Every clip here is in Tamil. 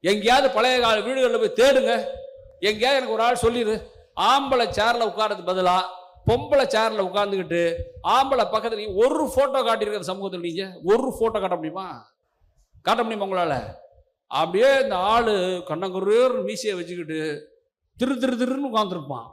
எங்கேயாவது பழைய கால வீடுகளில் போய் தேடுங்க. எங்கேயாவது எனக்கு ஒரு ஆள் சொல்லிடு ஆம்பளை சேரில் உட்காரது பதிலாக பொம்பளை சேரில் உட்காந்துக்கிட்டு ஆம்பளை பக்கத்தில் ஒரு ஃபோட்டோ காட்டியிருக்கிற சமூகத்தில் நீங்கள் ஒரு ஃபோட்டோ காட்ட முடியுமா? காட்ட முடியுமா உங்களால்? அப்படியே இந்த ஆள் கண்ணங்குரூர் மீசையை வச்சுக்கிட்டு திரு திரு திருன்னு உட்காந்துருப்பான்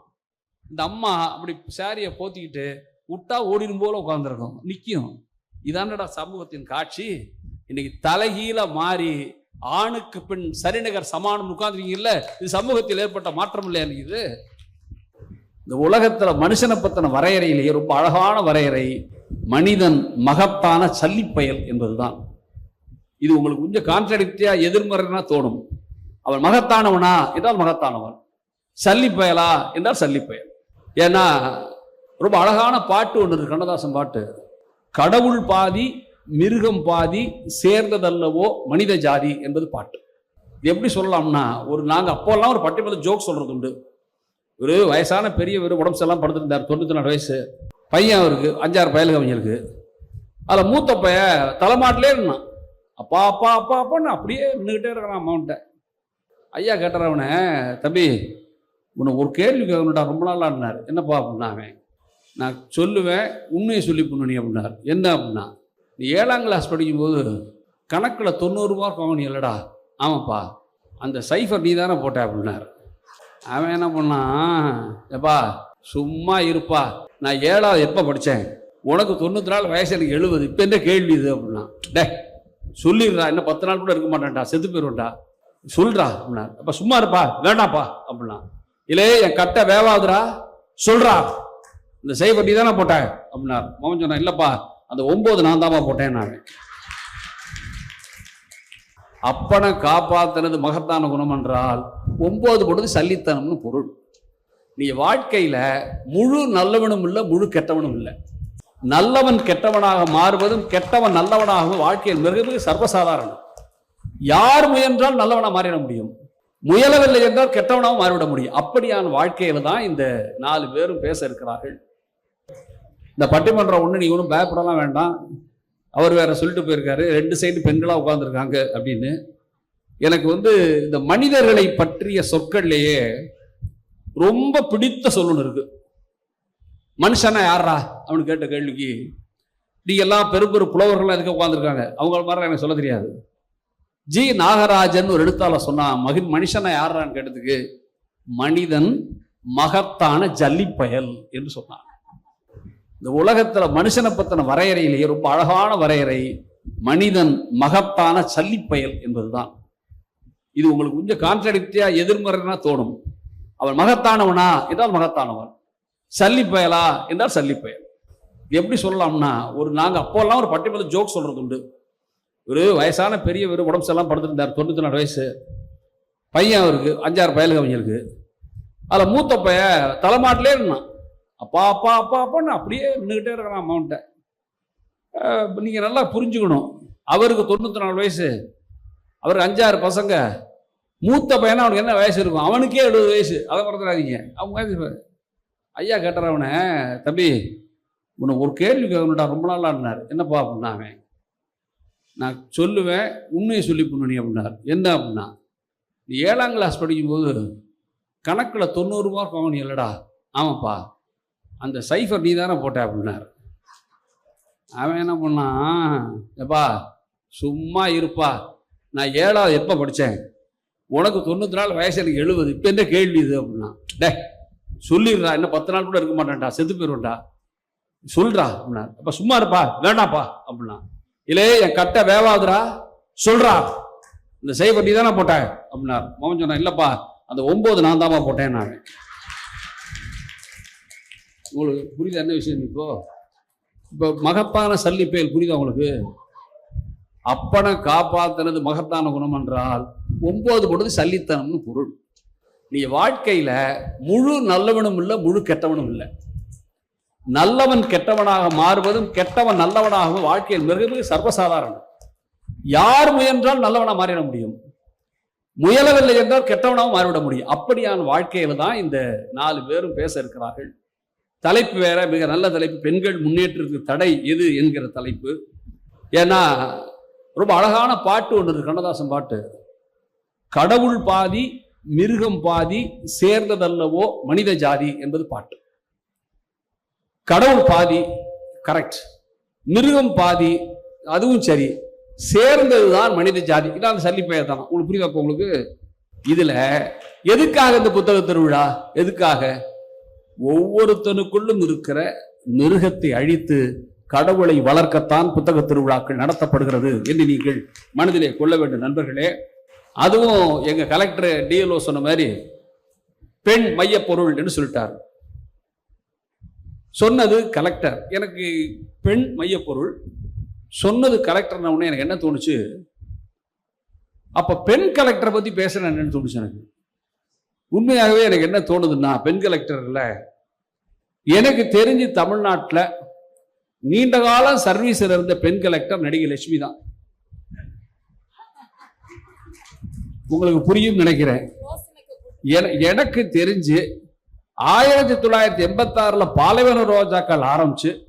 இந்த அம்மா அப்படி சாரியை போத்திக்கிட்டு விட்டா ஓடிடும் போல உட்காந்துருக்கும் நிற்கும் இதானடா சமூகத்தின் காட்சி. இன்னைக்கு தலைகீழ மாறி ஆணுக்கு பெண் சரிநகர் சமானம் உட்கார்ந்துருக்கீங்கல்ல இது சமூகத்தில் ஏற்பட்ட மாற்றம் இல்லையா இது? இந்த உலகத்துல மனுஷனை பத்தின வரையறையிலேயே ரொம்ப அழகான வரையறை மனிதன் மகத்தான சல்லிப்பயல் என்பதுதான். இது உங்களுக்கு கொஞ்சம் கான்ட்ரடிக்டியா எதிர்மறைனா தோணும். அவன் மகத்தானவனா? என்றால் மகத்தானவன். சல்லிப்பயலா? என்றால் சல்லிப்பயல். ஏன்னா ரொம்ப அழகான பாட்டு ஒன்று இருக்கு கண்ணதாசன் பாட்டு. கடவுள் பாதி மிருகம் பாதி சேர்ந்ததல்லவோ மனித ஜாதி என்பது பாட்டு. இது எப்படி சொல்லலாம்னா ஒரு நாங்கள் அப்போல்லாம் ஒரு பட்டிமன்ற ஜோக் சொல்கிறது உண்டு. ஒரு வயசான பெரியவர் உடம்பு செல்லாம் படுத்திருந்தார் தொண்ணூத்தி நாலு வயசு. பையன் அவருக்கு அஞ்சாறு பயலுக்கு அவங்களுக்கு அதில் மூத்த பையன் தலைமாட்டிலே இருந்தான் அப்பா அப்பா அப்பா அப்பான்னு அப்படியே நின்றுக்கிட்டே இருக்கிறான் அம்மாவன்ட்ட ஐயா கேட்டார் அவனை தம்பி உன்னை ஒரு கேள்வி கேட்கணும்டா ரொம்ப நாளாக இருந்தார் என்னப்பா அப்படின்னா அவன் நான் சொல்லுவேன் உண்மையை சொல்லி பண்ணு நீ அப்படின்னார். என்ன அப்படின்னா நீ ஏழாம் கிளாஸ் படிக்கும்போது கணக்கில் தொண்ணூறுரூவா மார்க் வாங்கினி ஆமாப்பா அந்த சைஃபர் நீ தானே போட்ட அப்படின்னார். அவன் என்ன பண்ணான் எப்பா சும்மா இருப்பா. நான் ஏழாவது எப்போ படித்தேன் உனக்கு தொண்ணூற்றி நாலு வயசு எனக்கு எழுபது. இப்போ என்ன கேள்வி இது? அப்படின்னா டே சொல்லிடுறா. இன்னும் பத்து நாள் கூட இருக்க மாட்டேன்டா. செத்து போயிடும்டா சொல்றா அப்படின்னா அப்போ சும்மா இருப்பா. வேண்டாப்பா அப்படின்னா இல்லையே என் கட்டை வேவாதுரா சொல்றா. இந்த செய்வட்டி தானே போட்டேன் அப்படின்னார். மோகன் சொன்னான் இல்லைப்பா அந்த ஒம்பது நான் தாமா போட்டேன் நான். அப்பனை காப்பாத்துறது மகத்தான குணம் என்றால் ஒம்பது பொழுது சல்லித்தனம்னு பொருள். நீ வாழ்க்கையில முழு நல்லவனும் இல்லை முழு கெட்டவனும் இல்லை. நல்லவன் கெட்டவனாக மாறுவதும் கெட்டவன் நல்லவனாகவும் வாழ்க்கையில் மிக மிக சர்வசாதாரணம். யார் முயன்றால் நல்லவனாக மாறிட முடியும்? முயலவில்லை என்றால் கெட்டவனாகவும் மாறிவிட முடியும். அப்படியான வாழ்க்கையில தான் இந்த நாலு பேரும் பேச இருக்கிறார்கள். இந்த பட்டிமன்றம் ஒன்று நீ ஒன்றும் பயப்படலாம் வேண்டாம். அவர் வேற சொல்லிட்டு போயிருக்காரு ரெண்டு சைடு பெண்களாக உட்காந்துருக்காங்க அப்படின்னு. எனக்கு வந்து இந்த மனிதர்களை பற்றிய சொற்கள்லேயே ரொம்ப பிடித்த சொல்லணும் இருக்கு. மனுஷனா யாரா அவனு கேட்ட கேள்விக்கு நீ எல்லாம் பெரும் பெரும் புலவர்கள் எதுக்கு உட்காந்துருக்காங்க அவங்க மாதிரி எனக்கு சொல்ல தெரியாது. ஜி. நாகராஜன் ஒரு எழுத்தாளர் சொன்னான் மகின் மனுஷனா யாரான்னு கேட்டதுக்கு மனிதன் மகத்தான ஜல்லிப்பயல் என்று சொன்னான். இந்த உலகத்துல மனுஷனை பத்தின வரையறையிலேயே ரொம்ப அழகான வரையறை மனிதன் மகத்தான சல்லிப்பயல் என்பதுதான். இது உங்களுக்கு கொஞ்சம் கான்ட்ரடிக்டியா எதிர்மறைனா தோணும். அவன் மகத்தானவனா? என்றால் மகத்தானவன். சல்லிப்பயலா என்றால் சல்லிப்பயல் இது எப்படி சொல்லலாம்னா ஒரு நாங்கள் அப்போல்லாம் ஒரு பட்டிமன்ற ஜோக் சொல்றது உண்டு. ஒரு வயசான பெரியவர் உடம்பு எல்லாம் படுத்துருந்தார் தொண்ணூத்தி நாலு வயசு. பையன் அவருக்கு அஞ்சாறு பயலுக்கு அவங்களுக்கு அதில் மூத்த பையன் தலைமாட்டிலே இருந்தான் அப்பா அப்பா அப்பா அப்பான்னு அப்படியே நின்றுக்கிட்டே இருக்கிறான் அம்மாவன்ட்ட நீங்கள் நல்லா புரிஞ்சுக்கணும். அவருக்கு தொண்ணூற்றி நாலு வயசு. அவருக்கு அஞ்சாறு பசங்க. மூத்த பையனா அவனுக்கு என்ன வயசு இருக்கும்? அவனுக்கே எழுபது வயசு. அதை மறந்துடாதீங்க. அவங்க வயசு ஐயா கேட்டார் அவனை தம்பி உன்னை ஒரு கேள்வி கேட்கணும்டா ரொம்ப நாளாக ஆடினார் என்னப்பா அப்படின்னா அவன்? நான் சொல்லுவேன் உண்மையை சொல்லி பண்ணி நீ அப்படின்னார். என்ன அப்படின்னா நீ ஏழாம் கிளாஸ் படிக்கும்போது கணக்கில் தொண்ணூறு மார்க் வாங்கினீங்களடா ஆமாப்பா. அந்த சைஃபர் நீ தானே போட்ட அப்படின்னார். அவன் என்ன பண்ணான் எப்பா சும்மா இருப்பா. நான் ஏழாவது எப்போ படித்தேன் உனக்கு தொண்ணூற்றி நாலு வயசு எனக்கு எழுபது. இப்போ என்ன கேள்வி இது அப்படின்னா டே சொல்லிடுறா. இன்னும் பத்து நாள் கூட இருக்க மாட்டேன்டா. செத்து போயிடும்டா சொல்றா அப்படின்னா அப்போ சும்மா இருப்பா. வேண்டாப்பா அப்படின்னா இல்லையே என் கட்டை வேவாதுரா சொல்றா. இந்த செய்வட்டி தானே போட்டேன் அப்படின்னார். மகன் சொன்னான் இல்லைப்பா அந்த ஒம்பது நான் தான்ப்பா போட்டேன் நான் உங்களுக்கு புரியுது என்ன விஷயம் இப்போ? இப்போ மகத்தான சல்லிப்பயல் புரியுதா உங்களுக்கு? அப்பனை காப்பாத்தினது மகத்தான குணம் என்றால் ஒன்பது பொழுது சல்லித்தனம்னு பொருள். நீ வாழ்க்கையில் முழு நல்லவனும் இல்லை முழு கெட்டவனும் இல்லை. நல்லவன் கெட்டவனாக மாறுவதும் கெட்டவன் நல்லவனாகவும் வாழ்க்கையில் மிக மிக சர்வசாதாரணம். யார் முயன்றால் நல்லவனாக மாறிட முடியும்? முயலவில்லை என்றால் கெட்டவனாகவும் மாறிவிட முடியும். அப்படியான வாழ்க்கையில் தான் இந்த நாலு பேரும் பேச இருக்கிறார்கள். தலைப்பு வேற மிக நல்ல தலைப்பு. பெண்கள் முன்னேற்றத்துக்கு தடை எது என்கிற தலைப்பு. ஏன்னா ரொம்ப அழகான பாட்டு ஒன்று இருக்கு கண்ணதாசன் பாட்டு. கடவுள் பாதி மிருகம் பாதி சேர்ந்ததல்லவோ மனித ஜாதி என்பது பாட்டு. கடவுள் பாதி கரெக்ட் மிருகம் பாதி அதுவும் சரி. சேர்ந்தது தான் மனித ஜாதி. இதான் அந்த சல்லி பெயர் தான். உங்களுக்கு புரியுதா உங்களுக்கு? இதில் எதுக்காக இந்த புத்தக திருவிழா? எதுக்காக? ஒவ்வொருத்தனுக்குள்ளும் இருக்கிற மிருகத்தை அழித்து கடவுளை வளர்க்கத்தான் புத்தக திருவிழாக்கள் நடத்தப்படுகிறது என்று நீங்கள் மனதிலே கொள்ள வேண்டும் நண்பர்களே. அதுவும் எங்க கலெக்டர் டிஎல்ஓ சொன்ன மாதிரி பெண் மைய பொருள் என்று சொல்லிட்டார். சொன்னது கலெக்டர். எனக்கு பெண் மைய பொருள் சொன்னது கலெக்டர்ன உடனே எனக்கு என்ன தோணுச்சு? அப்ப பெண் கலெக்டரை பத்தி பேசுறேன் என்னன்னு தோணுச்சு எனக்கு. உண்மையாகவே எனக்கு என்ன தோணுதுன்னா பெண் கலெக்டர்ல எனக்கு தெரிஞ்சு தமிழ்நாட்டில் நீண்ட காலம் சர்வீஸில் இருந்த பெண் கலெக்டர் நடிகை லட்சுமி தான். உங்களுக்கு புரியும் நினைக்கிறேன். என- எனக்கு தெரிஞ்சு ஆயிரத்தி தொள்ளாயிரத்தி எண்பத்தாறில் பாலைவன ரோஜாக்கள் ஆரம்பிச்சு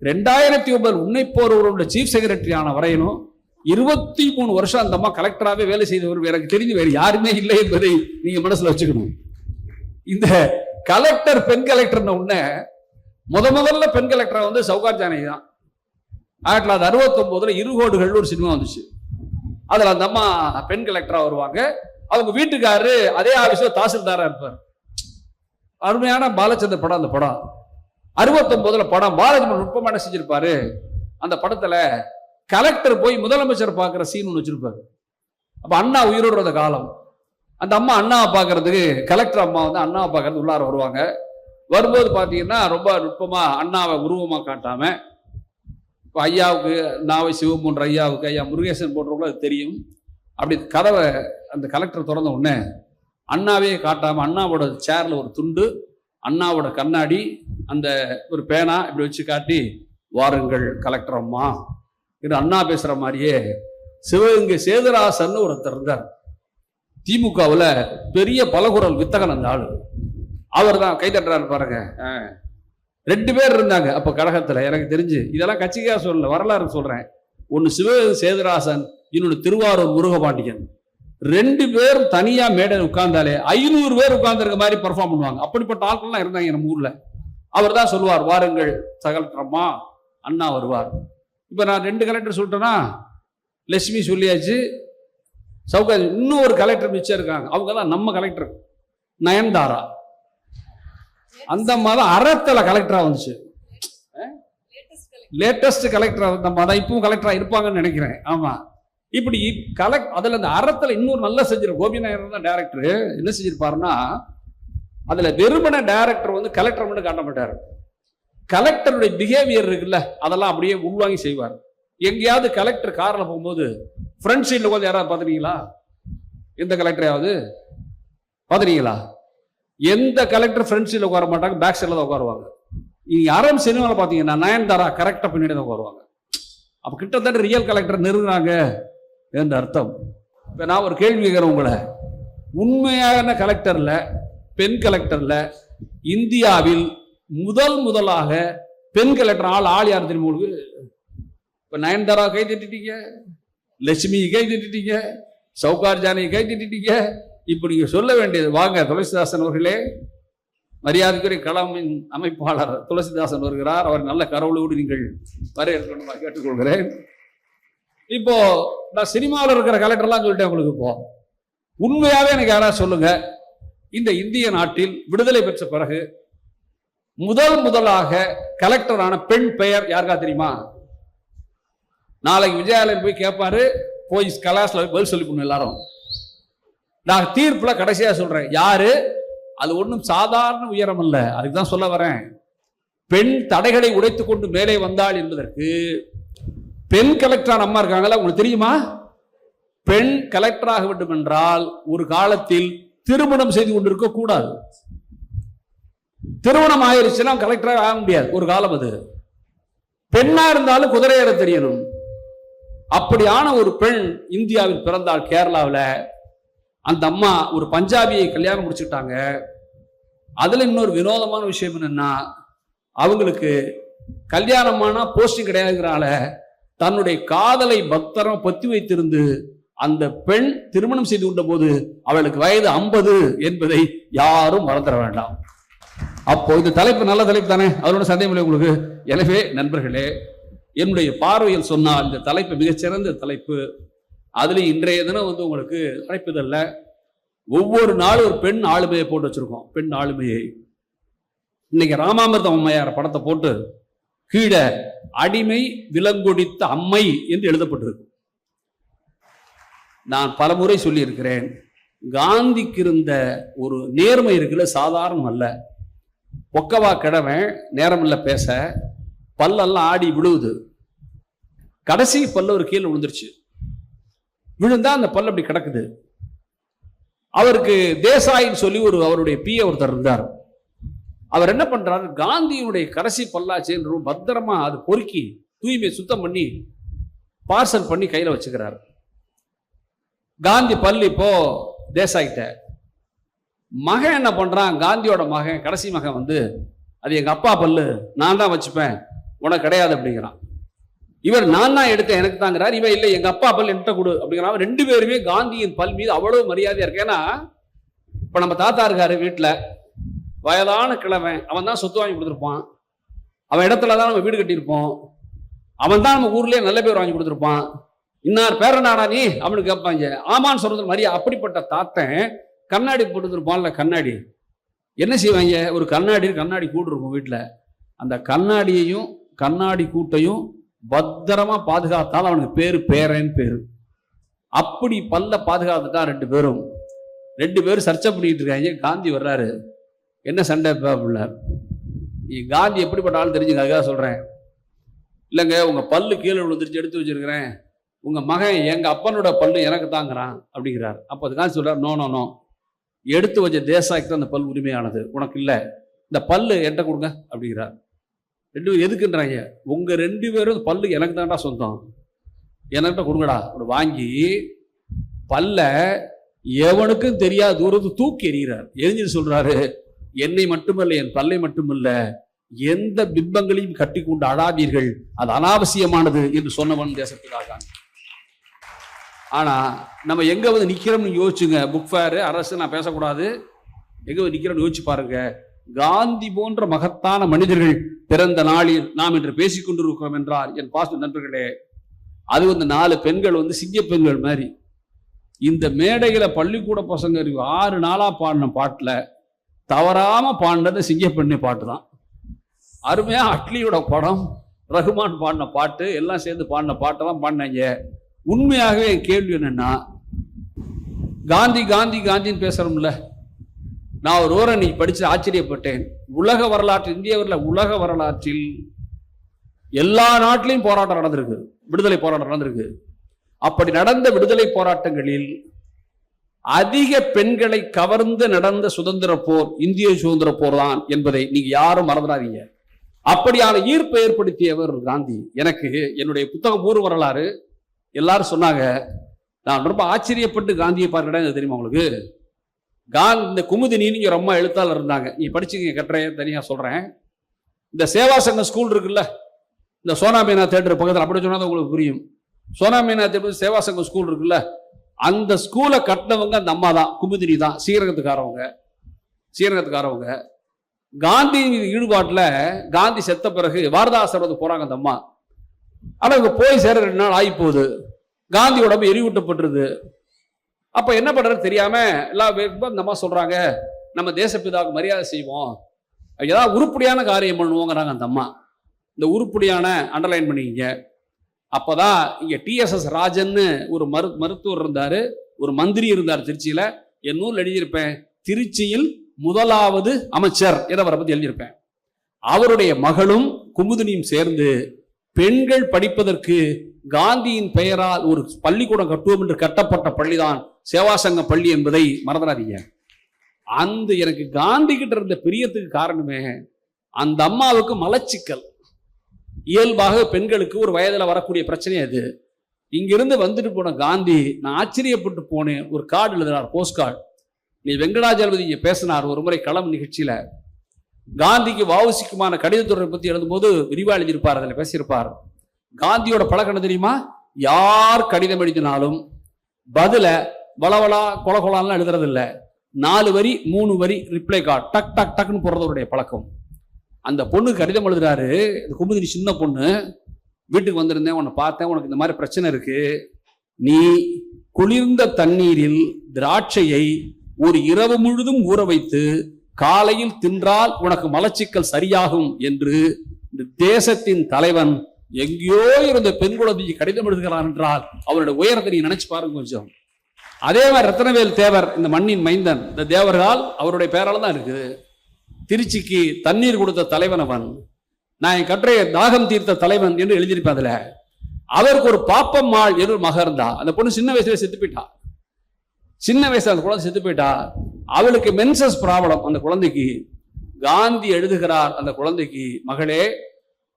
ரெண்டாயிரத்தி ஒன்பது உன்னைப்போர் ஒருவருடைய சீஃப் செக்ரட்டரி ஆன வரையணும் இருபத்தி மூணு வருஷம் அந்த அம்மா கலெக்டராகவே வேலை செய்தவர் எனக்கு தெரிஞ்சு வேறு யாருமே இல்லை என்பதை நீங்கள் மனசில் வச்சுக்கணும். இந்த கலெக்டர் பெண் கலெக்டர்னு உடனே முத முதல்ல பெண் கலெக்டராக வந்து சௌகார் ஜானகி தான். ஆயிரத்தி தொள்ளாயிரத்தி அறுபத்தொம்போதில் இருகோடுகள் ஒரு சினிமா வந்துச்சு. அதில் அந்த அம்மா பெண் கலெக்டராக வருவாங்க. அவங்க வீட்டுக்காரரு அதே ஆஃபீஸில் தாசில்தாராக இருப்பார். அருமையான பாலச்சந்தர் படம் அந்த படம். அறுபத்தொம்போதில் படம். பாலச்சந்திரன் நுட்பமான செஞ்சிருப்பாரு அந்த படத்தில் கலெக்டர் போய் முதலமைச்சர் பார்க்குற சீன் ஒன்று வச்சிருப்பாரு. அப்போ அண்ணா உயிரோடுறத காலம். அந்த அம்மா அண்ணாவை பார்க்கறதுக்கு கலெக்டர் அம்மா வந்து அண்ணாவை பார்க்கறது உள்ளார வருவாங்க. வரும்போது பார்த்தீங்கன்னா ரொம்ப நுட்பமாக அண்ணாவை உருவமாக காட்டாமல் இப்போ ஐயாவுக்கு நாவை சிவம் போன்ற ஐயாவுக்கு ஐயா முருகேசன் போன்றவங்களும் அது தெரியும். அப்படி கதவை அந்த கலெக்டர் திறந்த உடனே அண்ணாவே காட்டாமல் அண்ணாவோட சேரில் ஒரு துண்டு அண்ணாவோட கண்ணாடி அந்த ஒரு பேனா இப்படி வச்சு காட்டி வாருங்கள் கலெக்டர் அம்மா. இது அண்ணா பேசுற மாதிரியே சிவகங்கை சேதுராசன் ஒருத்தர் இருந்தார். திமுகவுல பெரிய பலகுரல் வித்தகன் அந்த ஆளு. அவர் தான் கைதட்டுறாரு பாருங்க. ரெண்டு பேர் இருந்தாங்க அப்ப கழகத்துல எனக்கு தெரிஞ்சு. இதெல்லாம் கட்சிக்காக சொல்லல வரலாறு சொல்றேன். ஒன்னு சிவகங்கை சேதுராசன் இன்னொன்னு திருவாரூர் முருகபாண்டியன். ரெண்டு பேரும் தனியா மேடையில் உட்கார்ந்தாலே ஐநூறு பேர் உட்கார்ந்துருக்க மாதிரி பெர்ஃபார்ம் பண்ணுவாங்க. அப்படிப்பட்ட ஆட்கள்லாம் இருந்தாங்க நம்ம ஊர்ல. அவர் தான் சொல்லுவார் வாருங்கள் சகலட்ரம்மா அண்ணா வருவார். இப்போ நான் ரெண்டு கலெக்டர் சொல்லிட்டேன்னா லட்சுமி சொல்லியாச்சு சவுகாஜ் இன்னும் ஒரு கலெக்டர் மிச்சம் இருக்காங்க. அவங்க தான் நம்ம கலெக்டர் நயன்தாரா. அந்த மாதம் அறத்தில் கலெக்டராக வந்துச்சு. லேட்டஸ்ட் கலெக்டராக இருந்த மாதம் இப்பவும் கலெக்டராக இருப்பாங்கன்னு நினைக்கிறேன். ஆமாம் இப்படி கலெக்ட் அதில் அந்த அறத்தில் இன்னொரு நல்லா செஞ்சிரு. கோபி நாயர் தான் டேரக்டர் என்ன செஞ்சிருப்பாருன்னா அதில் வெறுமன டேரக்டர் வந்து கலெக்டர் மட்டும் காட்ட மாட்டார். கலெக்டருடைய பிஹேவியர் இருக்குல்ல அதெல்லாம் அப்படியே உள்வாங்கி செய்வார். எங்கேயாவது கலெக்டர் காரில் போகும்போது ஃப்ரண்ட் சீட்ல உட்காந்து யாராவது பார்த்துறீங்களா எந்த கலெக்டரையாவது? பார்த்துறீங்களா எந்த கலெக்டர் ஃப்ரண்ட் சீட்ல உட்கார மாட்டாங்க பேக் சைடில் தான் உட்காருவாங்க. நீங்கள் யாரும் சினிமாவில் பார்த்தீங்கன்னா நயன்தாரா கரெக்டாக பின்னாடி தான் உட்காருவாங்க. அப்போ கிட்டத்தட்ட ரியல் கலெக்டர் நெருங்குறாங்க என்ற அர்த்தம். இப்போ நான் ஒரு கேள்வி கேட்குறேன் உங்களை. உண்மையான கலெக்டரில் பெண் கலெக்டரில் இந்தியாவில் முதல் முதலாக பெண் கலெக்டர் ஆள் ஆள் யார் தெரியுமா உங்களுக்கு? இப்போ நயன்தாரா கை தட்டிட்டீங்க லட்சுமி கை தட்டிட்டீங்க சௌகார் ஜானகி கை தட்டிட்டீங்க. இப்போ நீங்கள் சொல்ல வேண்டியது வாங்க துளசிதாசன் அவர்களே. மரியாதைக்குரிய கலாமின் அமைப்பாளர் துளசிதாசன் வருகிறார். அவர் நல்ல கரவலோடு நீங்கள் வரவேற்கணுமா கேட்டுக்கொள்கிறேன். இப்போ நான் சினிமாவில் இருக்கிற கலெக்டர்லாம் சொல்லிட்டேன் உங்களுக்கு இப்போ. உண்மையாகவே எனக்கு யாராவது சொல்லுங்க இந்த இந்திய நாட்டில் விடுதலை பெற்ற பிறகு முதல் முதலாக கலெக்டரான பெண் பெயர் யாருக்கா தெரியுமா? நாளைக்கு விஜயாலயம் போய் கேட்பாரு போய் கலாஸ்ல பதில் சொல்லி போடணும் எல்லாரும். நான் தீர்ப்புல கடைசியா சொல்றேன். யாரு? அது ஒன்றும் சாதாரண உயரம் அல்ல. அதுக்கு தான் சொல்ல வரேன். பெண் தடைகளை உடைத்து கொண்டு மேலே வந்தாள் என்பதற்கு பெண் கலெக்டரான அம்மா இருக்காங்களா உங்களுக்கு தெரியுமா? பெண் கலெக்டராக வேண்டும் என்றால் ஒரு காலத்தில் திருமணம் செய்து கொண்டிருக்க கூடாது. திருமணம் ஆயிருச்சுன்னா கலெக்டராக ஆக முடியாது. ஒரு காலம் அது. பெண்ணா இருந்தாலும் குதிரையேற தெரியணும். அப்படியான ஒரு பெண் இந்தியாவில் பிறந்தாள் கேரளாவில். அந்த அம்மா ஒரு பஞ்சாபியை கல்யாணம் முடிச்சுட்டாங்க அதுல இன்னொரு வினோதமான விஷயம் என்னன்னா அவங்களுக்கு கல்யாணமானா போஸ்டிங் கிடையாதுங்கிறால தன்னுடைய காதலை பக்தரம் பத்தி வைத்திருந்து அந்த பெண் திருமணம் செய்து கொண்ட போது அவளுக்கு வயது ஐம்பது என்பதை யாரும் மறந்துட வேண்டாம். அப்போ இந்த தலைப்பு நல்ல தலைப்பு தானே? அதோட சந்தேகம் இல்லை உங்களுக்கு. எனவே நண்பர்களே என்னுடைய பார்வையில் சொன்னால் இந்த தலைப்பு மிகச்சிறந்த தலைப்பு. அதுல இன்றைய தினம் வந்து உங்களுக்கு அழைப்பதல்ல. ஒவ்வொரு நாளும் ஒரு பெண் ஆளுமையை போட்டு வச்சிருக்கோம். பெண் ஆளுமையை. இன்னைக்கு ராமாமிர்தம் அம்மையார் படத்தை போட்டு கீழே அடிமை விலங்கொடித்த அம்மை என்று எழுதப்பட்டிருக்கு. நான் பலமுறை சொல்லியிருக்கிறேன். காந்திக்கு இருந்த ஒரு நேர்மை இருக்குல்ல சாதாரணம் அல்ல. ஒக்கவா கிழமை நேரம் இல்லை பேச பல்லெல்லாம் ஆடி விழுவுது. கடைசி பல்ல ஒரு கீழே விழுந்துருச்சு. விழுந்தா அந்த பல்லு அப்படி கிடக்குது. அவருக்கு தேசாயின்னு சொல்லி ஒரு அவருடைய பிஏ ஒருத்தர் இருந்தார். அவர் என்ன பண்றாரு? காந்தியினுடைய கடைசி பல்லாச்சேன்னு ரொம்ப பத்திரமா அது பொறுக்கி தூய்மை சுத்தம் பண்ணி பார்சல் பண்ணி கையில வச்சுக்கிறார். காந்தி பல் இப்போ தேசாயிட்ட. மகன் என்ன பண்ணுறான் காந்தியோட மகன் கடைசி மகன் வந்து அது எங்கள் அப்பா பல்லு நான் தான் வச்சுப்பேன் உனக்கு கிடையாது அப்படிங்கிறான். இவர் நான் தான் எடுத்தேன் எனக்கு தாங்கிறார் இவன் இல்லை எங்கள் அப்பா பல் என்கிட்ட கொடு அப்படிங்கிறான். ரெண்டு பேருமே காந்தியின் பல் மீது அவ்வளவு மரியாதையாக இருக்கு ஏன்னா நம்ம தாத்தா இருக்காரு வீட்டில் வயதான கிழவன் அவன் தான் சொத்து வாங்கி கொடுத்துருப்பான். அவன் இடத்துல தான் நம்ம வீடு கட்டியிருப்போம். அவன் தான் நம்ம ஊர்லேயே நல்ல பேர் வாங்கி கொடுத்துருப்பான். இன்னார் பேரனாடா நீ? அப்படின்னு கேட்பாங்க. ஆமான்னு சொல்றது மாதிரி அப்படிப்பட்ட தாத்தன் கண்ணாடி போட்டுருப்பான்ல கண்ணாடி. என்ன செய்வாங்க? ஒரு கண்ணாடி கண்ணாடி கூட்டு இருக்கும் வீட்டில் அந்த கண்ணாடியையும் கண்ணாடி கூட்டையும் பத்திரமா பாதுகாத்தால் அவனுக்கு பேர் பேரேன்னு பேர். அப்படி பல்ல பாதுகாத்துட்டான் ரெண்டு பேரும். ரெண்டு பேரும் சர்ச்சை பண்ணிக்கிட்டு இருக்காங்க. காந்தி வர்றாரு. என்ன சண்டை இப்போ நீ காந்தி எப்படிப்பட்ட ஆள் தெரிஞ்சுக்காக சொல்கிறேன் இல்லைங்க உங்கள் பல்லு கீழே விழுந்துருச்சு எடுத்து வச்சிருக்கிறேன். உங்கள் மகன் எங்கள் அப்பனோட பல்லு எனக்கு தாங்கிறான் அப்படிங்கிறார். அப்போ அது காந்தி சொல்கிறார் நோ நோ நோ எடுத்து வச்ச தேசாய்க்கு தான் அந்த பல் உரிமையானது. உனக்கு இல்லை. இந்த பல்லு என்கிட்ட கொடுங்க அப்படிங்கிறார். ரெண்டு பேரும் எதுக்குன்றாங்க? உங்கள் ரெண்டு பேரும் பல்லு எனக்கு தான்டா சொந்தம். என்கிட்ட கொடுங்கடா. அப்படி வாங்கி பல்ல எவனுக்கும் தெரியாத தூரத்து தூக்கி எறிகிறார். எரிஞ்சிட்டு சொல்கிறாரு என்னை மட்டுமல்ல என் பல்லை மட்டுமல்ல எந்த பிம்பங்களையும் கட்டி கொண்டு அழாதீர்கள். அது அனாவசியமானது என்று சொன்னவன் தேசத்துக்காக ஆனால் நம்ம எங்க வந்து நிற்கிறோம்னு யோசிச்சுங்க. புக் ஃபேரு அரசு நான் பேசக்கூடாது. எங்கே வந்து நிற்கிறோம்னு யோசிச்சு பாருங்க. காந்தி போன்ற மகத்தான மனிதர்கள் பிறந்த நாளில் நாம் இன்று பேசிக் கொண்டிருக்கிறோம் என்றார் என் பாச நண்பர்களே அது வந்து நாலு பெண்கள் வந்து சிங்க பெண்கள் மாதிரி. இந்த மேடையில பள்ளிக்கூட பசங்க ஆறு நாளா பாடின பாட்டில் தவறாம பாடினது சிங்கப்பெண்ணை பாட்டு தான். அருமையா அட்லியோட படம் ரகுமான் பாடின பாட்டு எல்லாம் சேர்ந்து பாடின பாட்டெல்லாம் பாடினாங்க. உண்மையாகவே என் கேள்வி என்னன்னா காந்தி காந்தி காந்தின்னு பேசுறோம்ல நான் ஒரு ஓரம் நீ படித்து ஆச்சரியப்பட்டேன். உலக வரலாற்று இந்திய உலக வரலாற்றில் எல்லா நாட்டிலையும் போராட்டம் நடந்திருக்கு. விடுதலை போராட்டம் நடந்திருக்கு. அப்படி நடந்த விடுதலை போராட்டங்களில் அதிக பெண்களை கவர்ந்து நடந்த சுதந்திர போர் இந்திய சுதந்திர போர் தான் என்பதை நீங்க யாரும் மறந்துடாதீங்க. அப்படியான ஈர்ப்பை ஏற்படுத்தியவர் காந்தி. எனக்கு என்னுடைய புத்தகம் ஊர் வரலாறு. எல்லாரும் சொன்னாங்க நான் ரொம்ப ஆச்சரியப்பட்டு காந்தியை பார்க்கிறேன் தெரியுமா உங்களுக்கு? காந்தி இந்த குமுதினின்னு இங்க ரொம்ப எழுத்தாளர் இருந்தாங்க. நீ படிச்சுங்க கட்டுறேன் தனியா சொல்றேன். இந்த சேவா சங்கம் ஸ்கூல் இருக்குல்ல இந்த சோனா மீனா தேட்டர் பக்கத்தில் அப்படி சொன்னால் உங்களுக்கு புரியும். சோனா மீனா தேட்டர் சேவா சங்கம் ஸ்கூல் இருக்குல்ல அந்த ஸ்கூலை கட்டினவங்க அந்த அம்மா தான் குமுதினி தான் ஸ்ரீரங்கத்துக்காரவங்க. சீரகத்துக்காரவங்க காந்தி ஈடுபாட்டில் காந்தி செத்த பிறகு வாரதாசிரமத்துக்கு போகிறாங்க அந்த அம்மா. ஆனால் இங்கே போய் சேர ரெண்டு நாள் ஆகி போகுது காந்தி உடம்பு எரிவூட்டப்பட்டுருது அப்போ என்ன பண்ணுறது தெரியாமல் எல்லா பேருக்கும் அந்த அம்மா சொல்றாங்க நம்ம தேசப்பிதாவுக்கு மரியாதை செய்வோம். ஏதாவது உருப்படியான காரியம் பண்ணுவோங்கிறாங்க அந்த அம்மா. இந்த உருப்படியான அண்டர்லைன் பண்ணிக்கிங்க. அப்பதான் இங்கே டிஎஸ்எஸ் ராஜன்னு ஒரு மரு மருத்துவர் இருந்தார் ஒரு மந்திரி இருந்தார் திருச்சியில். என் நூல் எழுதியிருப்பேன் திருச்சியில் முதலாவது அமைச்சர் எதை அவரை பற்றி எழுதியிருப்பேன். அவருடைய மகளும் குமுதினியும் சேர்ந்து பெண்கள் படிப்பதற்கு காந்தியின் பெயரால் ஒரு பள்ளிக்கூடம் கட்டுவோம் என்று கட்டப்பட்ட பள்ளிதான் சேவாசங்க பள்ளி என்பதை மறந்துடாதீங்க. அந்த எனக்கு காந்தி கிட்ட இருந்த பிரியத்துக்கு காரணமே அந்த அம்மாவுக்கு மலச்சிக்கல். இயல்பாக பெண்களுக்கு ஒரு வயதில் வரக்கூடிய பிரச்சனை அது. இங்கிருந்து வந்துட்டு போன காந்தி நான் ஆச்சரியப்பட்டு போனேன் ஒரு கார்டு எழுதினார் போஸ்ட் கார்டு நீ வெங்கடாஜலபதி இங்கே பேசினார் ஒரு முறை களம் நிகழ்ச்சியில். காந்திக்கு வாவுசிக்குமான கடிதத்துறை பத்தி எழுதும்போது விரிவா எழுதியிருப்பார் அதில் பேசியிருப்பார். காந்தியோட பழக்கம் தெரியுமா? யார் கடிதம் எழுதினாலும் பதில வளவளா கொலகொலான்லாம் எழுதுறது இல்லை நாலு வரி மூணு வரி ரிப்ளை கார்டு டக் டக் டக்குன்னு போடுறதோடைய பழக்கம். அந்த பொண்ணு கடிதம் எழுதுறாரு. இந்த குமுதினி சின்ன பொண்ணு வீட்டுக்கு வந்திருந்தேன் உன்னை பார்த்தேன் உனக்கு இந்த மாதிரி பிரச்சனை இருக்கு. நீ குளிர்ந்த தண்ணீரில் திராட்சையை ஒரு இரவு முழுதும் ஊற வைத்து காலையில் தின்றால் உனக்கு மலச்சிக்கல் சரியாகும் என்று இந்த தேசத்தின் தலைவன் எங்கேயோ இருந்த பெண் குழந்தைக்கு கடிதம் எழுதுகிறான் என்றால் அவருடைய உயரத்தை நீ நினைச்சு பாருங்க கொஞ்சம். அதே மாதிரி ரத்னவேல் தேவர் இந்த மண்ணின் மைந்தன் இந்த தேவர்கள் அவருடைய பேரால் தான் இருக்குது. திருச்சிக்கு தண்ணீர் கொடுத்த தலைவன் அவன். நான் என் கட்டுரையை தாகம் தீர்த்த தலைவன் என்று எழுதியிருப்பேன் அதில். அவருக்கு ஒரு பாப்பம்மாள் என்று மகர்ந்தா. மக இருந்தா அந்த பொண்ணு சின்ன வயசுல செத்து போயிட்டா. சின்ன வயசுல அந்த குழந்தை செத்து போயிட்டா அவளுக்கு மென்சஸ் ப்ராப்ளம் அந்த குழந்தைக்கு. காந்தி எழுதுகிறார் அந்த குழந்தைக்கு மகளே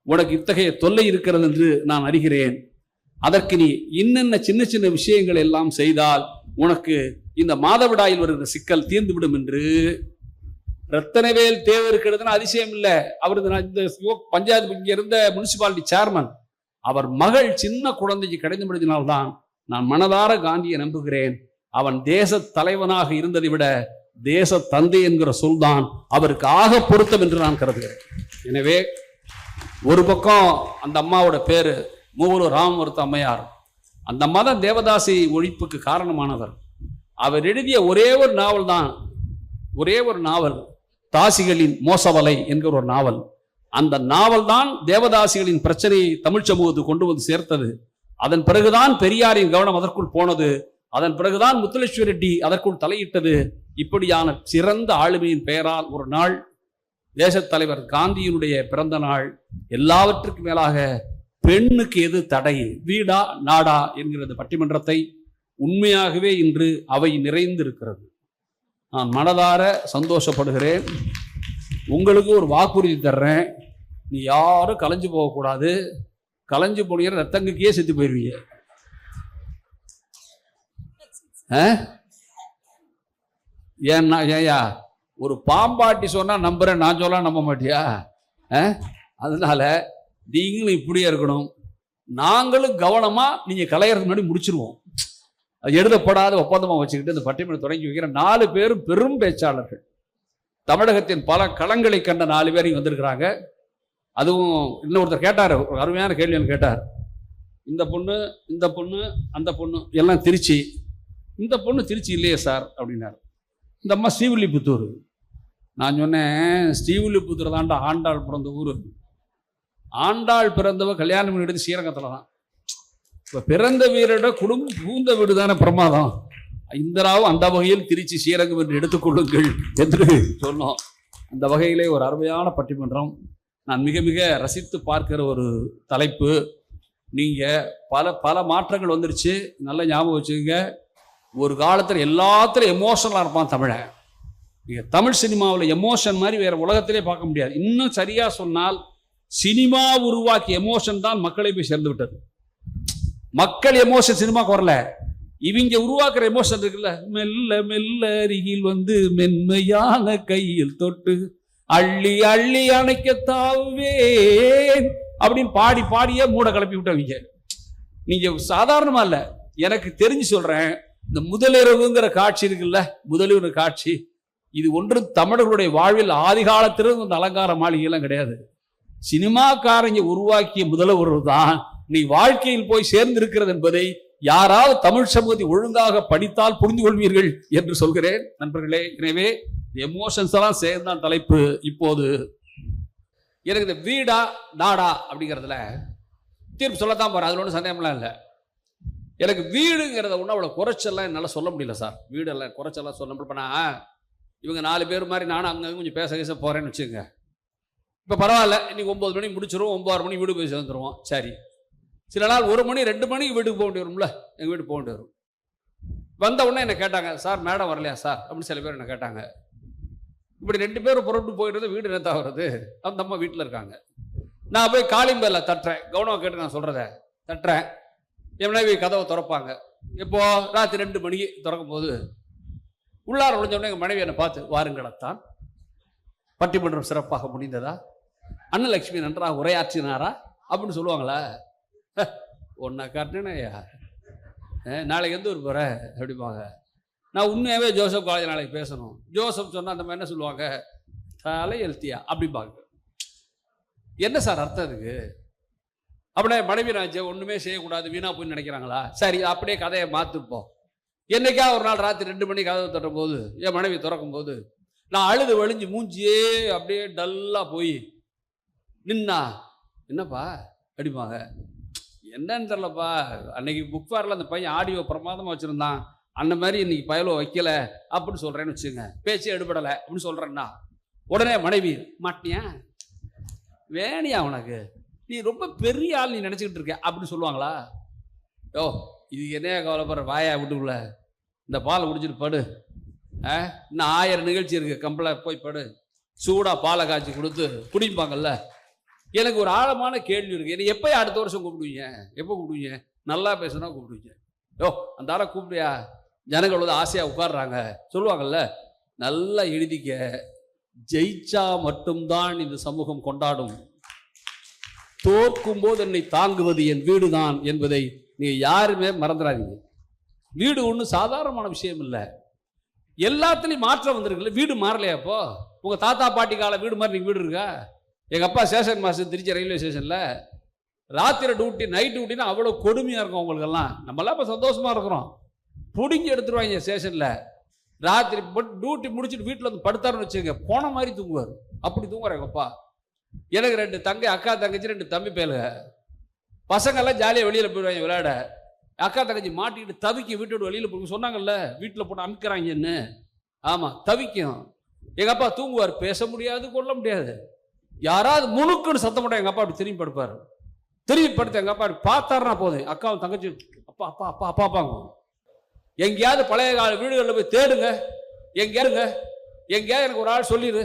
உனக்கு இத்தகைய தொல்லை இருக்கிறது என்று நான் அறிகிறேன். அதற்கு நீ இன்னென்ன சின்ன சின்ன விஷயங்கள் எல்லாம் செய்தால் உனக்கு இந்த மாதவிடாயில் வருகிற சிக்கல் தீர்ந்துவிடும் என்று. ரத்தனவேல் தேவை எழுதுனா அதிசயம் இல்லை. அவர் இந்த இந்த பஞ்சாயத்து இங்க இருந்த முனிசிபாலிட்டி சேர்மன் அவர் மகள் சின்ன குழந்தைக்கு கடிதம் எழுதினால்தான் நான் மனதார காந்தியை நம்புகிறேன். அவன் தேச தலைவனாக இருந்ததை விட தேச தந்தை என்கிற சொல்தான் அவருக்கு ஆக பொருத்தம் என்று நான் கருதுகிறேன். எனவே ஒரு பக்கம் அந்த அம்மாவோட பேர் மூவலூர் ராமமூர்த்த அம்மையார். அந்த மத தேவதாசி ஒழிப்புக்கு காரணமானவர். அவர் எழுதிய ஒரே ஒரு நாவல் தான் ஒரே ஒரு நாவல் தாசிகளின் மோசவலை என்கிற ஒரு நாவல். அந்த நாவல் தான் தேவதாசிகளின் பிரச்சனையை தமிழ் சமூகத்துக்கு கொண்டு வந்து சேர்த்தது. அதன் பிறகுதான் பெரியாரின் கவனம் அதற்குள் போனது. அதன் பிறகுதான் முத்துலட்சுமி ரெட்டி அதற்குள் தலையிட்டது. இப்படியான சிறந்த ஆளுமையின் பெயரால் ஒரு நாள் தேசத் தலைவர் காந்தியினுடைய பிறந்த நாள் எல்லாவற்றுக்கும் மேலாக பெண்ணுக்கு எது தடை வீடா நாடா என்கிறது பட்டிமன்றத்தை உண்மையாகவே இன்று அவை நிறைந்திருக்கிறது. நான் மனதார சந்தோஷப்படுகிறேன். உங்களுக்கு ஒரு வாக்குறுதி தர்றேன். நீ யாரும் கலைஞ்சு போகக்கூடாது. கலைஞ்சு போனீங்கன்னா ரத்தங்குக்கே செத்து போயிருவீங்க ஆ? ஏன்னா ஏயா ஒரு பாம்பாட்டி சொன்னா நம்புறேன் நான் சொல்ல நம்ப மாட்டியா? ஆ? அதனால நீங்களும் இப்படியே இருக்கணும். நாங்களும் கவனமா நீங்க கலையறதுக்கு முன்னாடி முடிச்சிருவோம். அது எழுதப்படாத ஒப்பந்தமாக வச்சுக்கிட்டு இந்த பட்டிமன்றம் தொடங்கி வைக்கிற நாலு பேரும் பெரும் பேச்சாளர்கள். தமிழகத்தின் பல களங்களை கண்ட நாலு பேர் இங்கே வந்திருக்கிறாங்க. அதுவும் இன்னொருத்தர் கேட்டார் ஒரு அருமையான கேள்வி கேட்டார். இந்த பொண்ணு இந்த பொண்ணு அந்த பொண்ணு எல்லாம் திருச்சி. இந்த பொண்ணு திருச்சி இல்லையே சார் அப்படின்னாரு. இந்த அம்மா ஸ்ரீவில்லிபுத்தூர். நான் சொன்னேன் ஸ்ரீவில்லிபுத்தூர் தாண்டா ஆண்டாள் பிறந்த ஊர். ஆண்டாள் பிறந்தவ கல்யாணம் பண்ணி எடுத்து ஸ்ரீரங்கத்தில் தான். இப்போ பிறந்த வீரோட குடும்பம் பூந்த வீடு தானே பிரமாதம். இந்தராவும் அந்த வகையில் திருச்சி ஸ்ரீரங்கம் என்று எடுத்துக்கொள்ளுங்கள் என்று சொன்னோம். அந்த வகையிலே ஒரு அருமையான பட்டிமன்றம். நான் மிக மிக ரசித்து பார்க்கிற ஒரு தலைப்பு. நீங்கள் பல பல மாற்றங்கள் வந்துருச்சு. நல்ல ஞாபகம் வச்சுக்கோங்க. ஒரு காலத்தில் எல்லாத்துலையும் எமோஷனலாக இருப்பான் தமிழை. நீங்கள் தமிழ் சினிமாவில் எமோஷன் மாதிரி வேறு உலகத்திலே பார்க்க முடியாது. இன்னும் சரியாக சொன்னால் சினிமா உருவாக்கிய எமோஷன் தான் மக்களை போய் சேர்ந்து விட்டது. மக்கள் எமோஷன் சினிமா வரல. இவங்க உருவாக்குற எமோஷன் இருக்குல்ல? மெல்ல மெல்ல அருகில் வந்து மென்மையான கையில் தொட்டு அள்ளி அள்ளி அணைக்க தாவேன் அப்படின்னு பாடி பாடியே மூட கிளப்பி விட்டவங்க. நீங்க சாதாரணமா இல்லை. எனக்கு தெரிஞ்சு சொல்றேன் இந்த முதலிரவுங்கிற காட்சி இருக்குல்ல முதலிரவு காட்சி. இது ஒன்று தமிழர்களுடைய வாழ்வில் ஆதி காலத்திலிருந்து இந்த அலங்கார மாளிகையெல்லாம் கிடையாது. சினிமாக்காரங்க உருவாக்கிய முதல்வர் தான் நீ வாழ்க்கையில் போய் சேர்ந்திருக்கிறது என்பதை யாராவது தமிழ் சமூகத்தை ஒழுங்காக படித்தால் புரிந்து கொள்வீர்கள் என்று சொல்கிறேன். நண்பர்களே எனவே எமோஷன்ஸ் எல்லாம் சேர்ந்தான் தலைப்பு இப்போது. எனக்கு இந்த வீடா நாடா அப்படிங்கிறதுல தீர்ப்பு சொல்லத்தான் போறேன். அதில் ஒன்றும் சந்தேகம்லாம் இல்லை. எனக்கு வீடுங்கிறத ஒன்றும் அவ்வளோ குறைச்செல்லாம் என்னால் சொல்ல முடியல சார். வீடெல்லாம் குறைச்செல்லாம் சொல்ல முடியல. நான் இவங்க நாலு பேர் மாதிரி நானும் அங்கே கொஞ்சம் பேச பேச போகிறேன்னு வச்சுக்கோங்க. இப்போ பரவாயில்ல இன்றைக்கி ஒம்பது மணி முடிச்சிருவோம் ஒம்பது மணி வீடு போய் சேர்ந்துருவோம். சரி. சில நாள் ஒரு மணி ரெண்டு மணிக்கு வீட்டுக்கு போக வேண்டி வரும்ல. எங்கள் வீட்டுக்கு போக வேண்டி வரும். வந்த உடனே என்னை கேட்டாங்க சார் மேடம் வரலையா சார்? அப்படின்னு சில பேர் என்ன கேட்டாங்க. இப்படி ரெண்டு பேரும் புறப்பட்டு போயிட்டு வீடு என்ன வருது அந்த அம்மா வீட்டில் இருக்காங்க. நான் போய் காளிம்பேல தட்டுறேன். கவனம் கேட்டு நான் சொல்கிறத தட்டுறேன். மனைவி கதவை திறப்பாங்க. இப்போ ராத்திரி ரெண்டு மணிக்கு திறக்கும் போது உள்ளார முடிஞ்சவொடனே உடனே எங்கள் மனைவி என்னை பார்த்து வாருங்களத்தான் பட்டிமன்றம் சிறப்பாக முடிந்ததா? அன்னலட்சுமி நன்றாக உரையாற்றினாரா? அப்படின்னு சொல்லுவாங்களா? ஒன்றா காட்டினேயா நாளைக்கு எந்த ஊர் போகிற அப்படிம்பாங்க. நான் உண்மையாகவே ஜோசப் காலேஜ் நாளைக்கு பேசணும். ஜோசப் சொன்னால் அந்த மாதிரி என்ன சொல்லுவாங்க? தலை எழுத்தியா? அப்படிம்பாங்க. என்ன சார் அர்த்தம் இருக்குது அப்படியே மனைவி ராஜ ஒன்றுமே செய்யக்கூடாது வீணா போய் நினைக்கிறாங்களா? சரி அப்படியே கதையை மாற்றுப்போம் என்னைக்கா ஒரு நாள் ராத்திரி ரெண்டு மணிக்கு கதவை தட்டும் போது என் மனைவி திறக்கும் போது நான் அழுது வழிஞ்சு மூஞ்சியே அப்படியே டல்லாக போய் நின்னா என்னப்பா அடிப்பாங்க என்னன்னு தெரிலப்பா அன்னைக்கு புக் ஃபேரில் அந்த பையன் ஆடியோ பிரமாதமாக வச்சுருந்தான். அந்த மாதிரி இன்னைக்கு பயலோ வைக்கல அப்படின்னு சொல்கிறேன்னு வச்சுங்க பேச்சு எடுபடலை அப்படின்னு சொல்கிறேன்னா உடனே மனைவி மாட்டியா? வேணியா உனக்கு? நீ ரொம்ப பெரிய ஆள் நீ நினச்சிக்கிட்டு இருக்க அப்படின்னு சொல்லுவாங்களா? யோ இது என்னையா கவலைப்படுற? வாயா விட்டுக்குள்ள. இந்த பாலை குடிச்சிட்டு படு. ஆ? இன்னும் ஆயிரம் நிகழ்ச்சி இருக்கு. கம்பளை போய் படு. சூடாக பாலை காய்ச்சி கொடுத்து குடிப்பாங்கல்ல எனக்கு ஒரு ஆழமான கேள்வி இருக்குது என்னை எப்போ அடுத்த வருஷம் கூப்பிடுவீங்க? எப்போ கூப்பிடுவீங்க? நல்லா பேசுனா கூப்பிடுவீங்க. யோ அந்த ஆளை கூப்பிடுயா ஜனங்கள் வந்து ஆசையாக உட்கார்றாங்க. சொல்லுவாங்கல்ல நல்லா எழுதிக்க. ஜெயிச்சா மட்டும்தான் இந்த சமூகம் கொண்டாடும். தோற்கும் போது என்னை தாங்குவது என் வீடு தான் என்பதை நீங்கள் யாருமே மறந்துடாதீங்க. வீடு ஒன்றும் சாதாரணமான விஷயம் இல்லை. எல்லாத்துலேயும் மாற்றம் வந்திருக்குல்ல. வீடு மாறலையா அப்போ? உங்கள் தாத்தா பாட்டி கால வீடு மாதிரி நீங்கள் வீடு இருக்கா? எங்கள் அப்பா ஸ்டேஷன் மாஸ்டர் திருச்சி ரயில்வே ஸ்டேஷனில் ராத்திரி டியூட்டி நைட் டியூட்டினா அவ்வளோ கொடுமையாக இருக்கும் உங்களுக்கெல்லாம் நம்மளாம் இப்போ சந்தோஷமாக இருக்கிறோம். பிடுங்கி எடுத்துருவாங்க ஸ்டேஷனில் ராத்திரி பட் டியூட்டி முடிச்சுட்டு வீட்டில் வந்து படுத்தாருன்னு வச்சுங்க போன மாதிரி தூங்குவார். அப்படி தூங்குவார் எங்கள் அப்பா. எனக்கு ரெண்டு தங்கை அக்கா தங்கச்சி ரெண்டு தம்பி பேலுங்க பசங்கெல்லாம் ஜாலியாக வெளியில் போயிடுவாங்க விளையாட. அக்கா தங்கச்சி மாட்டிக்கிட்டு தவிக்க வீட்டோட வெளியில் போய் சொன்னாங்கல்ல வீட்டில் போட்டு அமுக்கிறாங்கன்னு ஆமாம் தவிக்கும். எங்கள் அப்பா தூங்குவார் பேச முடியாது கொள்ள முடியாது. யாராவது முணுக்குன்னு சத்தம் போட்டால் எங்கள் அப்பா அப்படி திரும்பி படுப்பார். திரும்பி படுத்து எங்கள் அப்பா அப்படி பார்த்தாருனா போதும். அக்காவும் தங்கச்சி அப்பா அப்பா அப்பா அப்பா அப்பாங்க. எங்கேயாவது பழைய கால வீடுகளில் போய் தேடுங்க. எங்கேயாருங்க எங்கேயாவது எனக்கு ஒரு ஆள் சொல்லிடு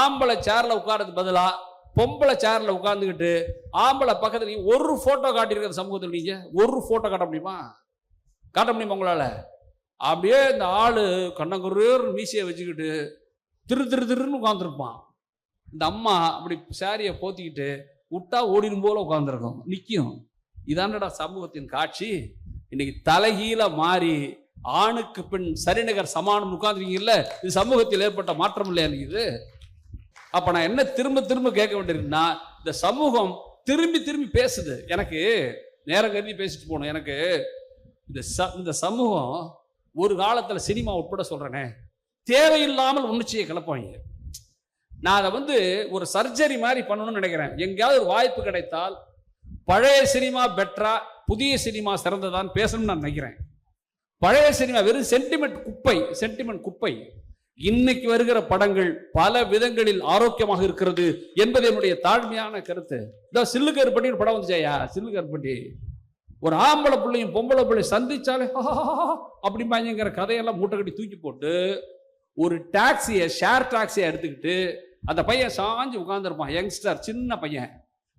ஆம்பளை சேரில் உட்காரது பதிலாக பொம்பளை சேரில் உட்காந்துக்கிட்டு ஆம்பளை பக்கத்தில் ஒரு ஃபோட்டோ காட்டியிருக்கிற சமூகத்தில் நீங்கள் ஒரு ஃபோட்டோ காட்ட முடியுமா? காட்ட முடியுமா உங்களால்? அப்படியே இந்த ஆள் கண்ணங்குரூர் மீசையை வச்சுக்கிட்டு திரு திரு திருன்னு உட்காந்துருப்பான் இந்த அம்மா அப்படி சாரியை போத்திக்கிட்டு விட்டா ஓடிடும் போல உட்காந்துருக்கும் நிற்கும் இதாண்டடா சமூகத்தின் காட்சி. இன்னைக்கு தலைகீழ மாறி ஆணுக்கு பெண் சரிநகர் சமானம் உட்காந்துருக்கீங்கல்ல இது சமூகத்தில் ஏற்பட்ட மாற்றம் இல்லையா இது? அப்ப நான் என்ன திரும்ப திரும்ப கேட்க வேண்டியிருக்குன்னா இந்த சமூகம் திரும்பி திரும்பி பேசுது. எனக்கு நேரம் கருதி பேசிட்டு போகணும். எனக்கு இந்த ச இந்த சமூகம் ஒரு காலத்தில் சினிமா உட்பட சொல்கிறேனே தேவையில்லாமல் உணர்ச்சியை கிளப்பாங்க நான் அதை வந்து ஒரு சர்ஜரி மாதிரி பண்ணணும்னு நினைக்கிறேன். எங்கேயாவது ஒரு வாய்ப்பு கிடைத்தால் பழைய சினிமா பெட்டரா புதிய சினிமா சிறந்ததான்னு பேசணும்னு நான் நினைக்கிறேன். பழைய சினிமா வெறும் சென்டிமெண்ட் குப்பை சென்டிமெண்ட் குப்பை. இன்னைக்கு வருகிற படங்கள் பல விதங்களில் ஆரோக்கியமாக இருக்கிறது என்பது என்னுடைய தாழ்மையான கருத்து. இதோ சில்லு கருப்பட்டி ஒரு படம் வந்துச்சாயா சில்லு கருப்பட்டி ஒரு ஆம்பளை பிள்ளையும் பொம்பளை பிள்ளையும் சந்திச்சாலே அப்படிம்பாங்கிற கதையெல்லாம் மூட்டை கட்டி தூக்கி போட்டு ஒரு டாக்ஸியை ஷேர் டாக்ஸியை எடுத்துக்கிட்டு அந்த பையன் சாஞ்சு உட்காந்துருப்பான் யங்ஸ்டர் சின்ன பையன்.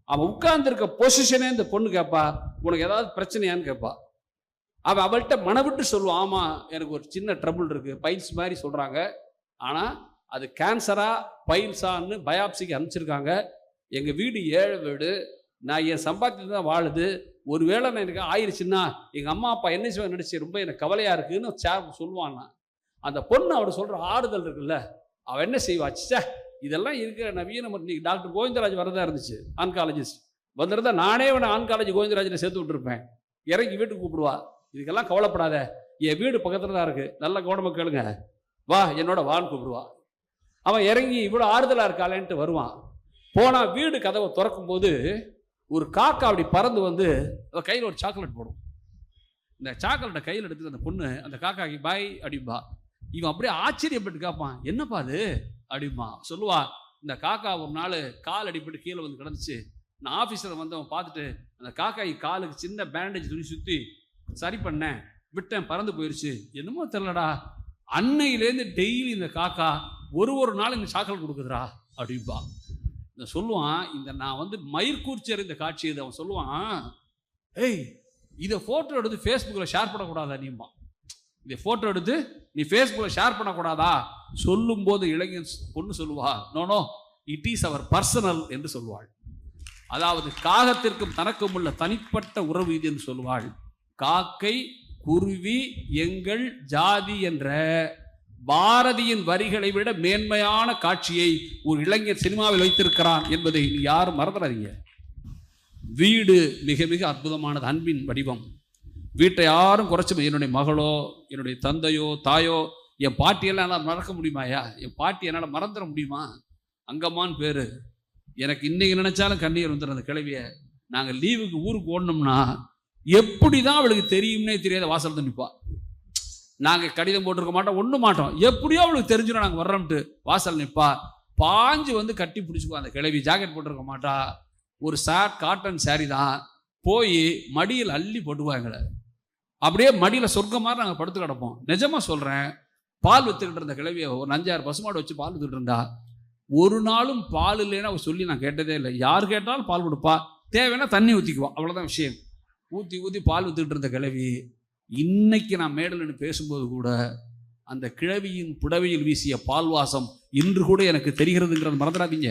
அவன் உட்கார்ந்துருக்க பொசிஷனே இந்த பொண்ணு கேட்பா உனக்கு ஏதாவது பிரச்சனையான்னு கேட்பா அவன் அவள்கிட்ட மனவிட்டு சொல்லுவான் ஆமாம் எனக்கு ஒரு சின்ன ட்ரபுள் இருக்குது பைல்ஸ் மாதிரி சொல்கிறாங்க ஆனால் அது கேன்சரா பைல்ஸான்னு பயாப்சிக்கு அனுப்பிச்சிருக்காங்க. எங்கள் வீடு ஏழை வீடு. நான் என் சம்பாத்தியத்தை தான் வாழுது. ஒருவேளை நான் எனக்கு ஆயிடுச்சுன்னா எங்கள் அம்மா அப்பா என்ன செய்வாங்க நடிச்சு ரொம்ப எனக்கு கவலையாக இருக்குதுன்னு சார் சொல்லுவான் நான். அந்த பொண்ணு அவர் சொல்கிற ஆறுதல் இருக்குல்ல அவள் என்ன செய்வா? ச்சே இதெல்லாம் இருக்கிற நவீன இன்னைக்கு டாக்டர் கோவிந்தராஜ் வரதா இருந்துச்சு ஆன்காலஜிஸ்ட் வந்திருந்தா நானே உன ஆன்காலஜி கோவிந்தராஜில் சேர்த்து விட்டுருப்பேன். இறங்கி வீட்டுக்கு கூப்பிடுவா. இதுக்கெல்லாம் கவலைப்படாத. என் வீடு பக்கத்தில் தான் இருக்குது நல்ல கவனமாக கேளுங்க. வா என்னோட வான்னு கூப்பிடுவா. அவன் இறங்கி இவ்வளோ ஆறுதலாக இருக்காளேன்ட்டு வருவான். போனால் வீடு கதவை திறக்கும் போது ஒரு காக்கா அப்படி பறந்து வந்து அவ கையில் ஒரு சாக்லேட் போடும். இந்த சாக்லேட்டை கையில் எடுத்து அந்த பொண்ணு அந்த காக்காக்கு பாய் அப்படிம்பா. இவன் அப்படியே ஆச்சரியப்பட்டு கேட்பான் என்னப்பா அது? அப்படிம்பா. சொல்லுவா இந்த காக்கா ஒரு நாள் கால் அடிப்பட்டு கீழே வந்து கிடந்துச்சு. நான் ஆஃபீஸில் வந்தவன் பார்த்துட்டு அந்த காக்காய் காலுக்கு சின்ன பேண்டேஜ் துணி சுற்றி சரி பண்ணேன். விட்டேன் பறந்து போயிடுச்சு என்னமோ தெரிலடா அன்னையிலேருந்து டெய்லி இந்த காக்கா ஒரு ஒரு நாள் இந்த சாக்கல் கொடுக்குதுடா அப்படிம்பா. இந்த சொல்லுவான் இந்த நான் வந்து மயிர்கூர்ச்சி அறிந்த காட்சி இது அவன் சொல்லுவான் ஏய் இதை ஃபோட்டோ எடுத்து ஃபேஸ்புக்கில் ஷேர் பண்ணக்கூடாதா நீம்மா? இதை ஃபோட்டோ எடுத்து நீ ஃபேஸ்புக்கில் ஷேர் பண்ணக்கூடாதா? சொல்லும்போது இளைஞன் பொண்ணு சொல்லுவா no no it is our personal என்று சொல்வாள் அதாவது காகத்திற்கும் தனக்கும் உள்ள தனிப்பட்ட உறவு இது என்று சொல்வாள் காக்கை குருவி எங்கள் ஜாதி என்ற பாரதியின் வரிகளை விட மேன்மையான காட்சியை ஒரு இளைஞர் சினிமாவில் வைத்திருக்கிறான் என்பதை நீ யாரும் மறந்துடாதீங்க. வீடு மிக மிக அற்புதமானது அன்பின் வடிவம். வீட்டை யாரும் குறைச்சி என்னுடைய மகளோ என்னுடைய தந்தையோ தாயோ என் பாட்டியெல்லாம் என்னால் மறக்க முடியுமாயா என் பாட்டி என்னால் மறந்துட முடியுமா? அங்கம்மான்னு பேர். எனக்கு இன்னைக்கு நினைச்சாலும் கண்ணீர் வந்துடும் அந்த கிளவிய நாங்கள் லீவுக்கு ஊருக்கு ஓடணும்னா எப்படி தான் அவளுக்கு தெரியும்னே தெரியாத வாசல் நிற்பா நாங்கள் கடிதம் போட்டிருக்க மாட்டோம் ஒன்றும் மாட்டோம். எப்படியோ அவளுக்கு தெரிஞ்சிடும் நாங்கள் வர்றோம்ட்டு வாசல் நிற்பா பாஞ்சு வந்து கட்டி பிடிச்சிக்குவோம் அந்த கிளவி ஜாக்கெட் போட்டிருக்க மாட்டா. ஒரு சார் காட்டன் சாரி தான். போய் மடியில் அள்ளி போட்டுவா எங்களை. அப்படியே மடியில் சொர்க்கம் மாதிரி நாங்கள் படுத்து கிடப்போம். நிஜமாக சொல்கிறேன் பால் வித்துக்கிட்டு இருந்த கிளவியை ஒரு அஞ்சாறு பசுமாடு வச்சு பால் வித்துக்கிட்டு இருந்தா. ஒரு நாளும் பால் இல்லைன்னு அவ சொல்லி நான் கேட்டதே இல்லை. யார் கேட்டாலும் பால் கொடுப்பா. தேவைன்னா தண்ணி ஊற்றிக்குவா அவ்வளோதான் விஷயம். ஊற்றி ஊற்றி பால் வித்துக்கிட்டு இருந்த கிழவி இன்னைக்கு நான் மேடல்னு பேசும்போது கூட அந்த கிழவியின் புடவையில் வீசிய பால் வாசம் இன்று கூட எனக்கு தெரிகிறதுங்கிறது மறந்துடாதீங்க.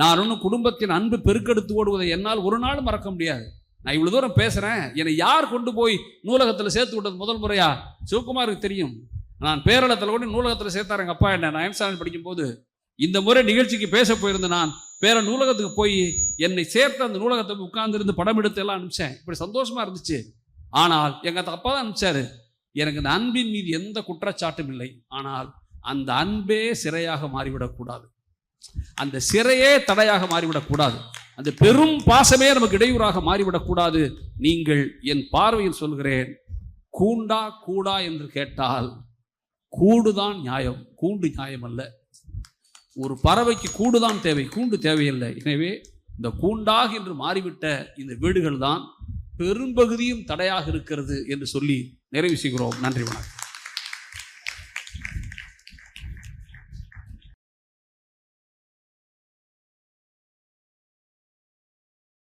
நான் ஒன்றும் குடும்பத்தின் அன்பு பெருக்கெடுத்து ஓடுவதை என்னால் ஒரு நாள் மறக்க முடியாது. நான் இவ்வளோ தூரம் பேசுகிறேன் என்னை யார் கொண்டு போய் நூலகத்தில் சேர்த்து விட்டது முதல் முறையா? சிவகுமாருக்கு தெரியும். நான் பேரளத்தில் கூட நூலகத்தில் சேர்த்தாரு எங்கள் அப்பா என்ன? நான் படிக்கும்போது இந்த முறை நிகழ்ச்சிக்கு பேச போயிருந்த நான் வேற நூலகத்துக்கு போய் என்னை சேர்த்து அந்த நூலகத்தை உட்கார்ந்துருந்து படம் எடுத்து எல்லாம் அனுப்பிச்சேன். இப்படி சந்தோஷமா இருந்துச்சு. ஆனால் எங்க அப்பா தான் அனுப்பிச்சாரு. எனக்கு இந்த அன்பின் மீது எந்த குற்றச்சாட்டும் இல்லை. ஆனால் அந்த அன்பே சிறையாக மாறிவிடக்கூடாது அந்த சிறையே தடையாக மாறிவிடக்கூடாது அந்த பெரும் பாசமே நமக்கு இடையூறாக மாறிவிடக்கூடாது நீங்கள் என் பார்வையில் சொல்கிறேன். கூண்டா கூடா என்று கேட்டால் கூடுதான் நியாயம். கூண்டு நியாயம் அல்ல. ஒரு பறவைக்கு கூடுதான் தேவை கூண்டு தேவையில்லை. எனவே இந்த கூண்டாக என்று மாறிவிட்ட இந்த வீடுகள் தான் பெரும்பகுதியும் தடையாக இருக்கிறது என்று சொல்லி நிறைவு செய்கிறோம். நன்றி வணக்கம்.